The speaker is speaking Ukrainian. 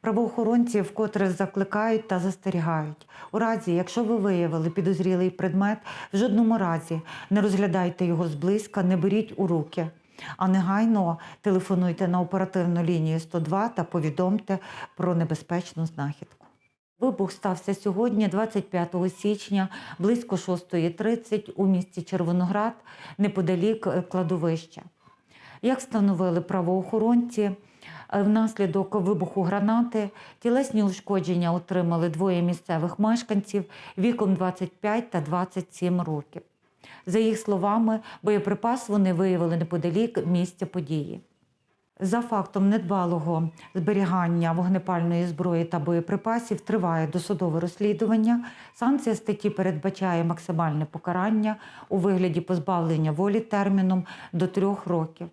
Правоохоронці вкотре закликають та застерігають. У разі, якщо ви виявили підозрілий предмет, в жодному разі не розглядайте його зблизька, не беріть у руки, а негайно телефонуйте на оперативну лінію 102 та повідомте про небезпечну знахідку. Вибух стався сьогодні, 25 січня, близько 6.30 у місті Червоноград, неподалік е, кладовища. Як встановили правоохоронці, е, внаслідок вибуху гранати тілесні ушкодження отримали двоє місцевих мешканців віком 25 та 27 років. За їх словами, боєприпас вони виявили неподалік місця події. За фактом недбалого зберігання вогнепальної зброї та боєприпасів триває досудове розслідування. Санкція статті передбачає максимальне покарання у вигляді позбавлення волі терміном до трьох років.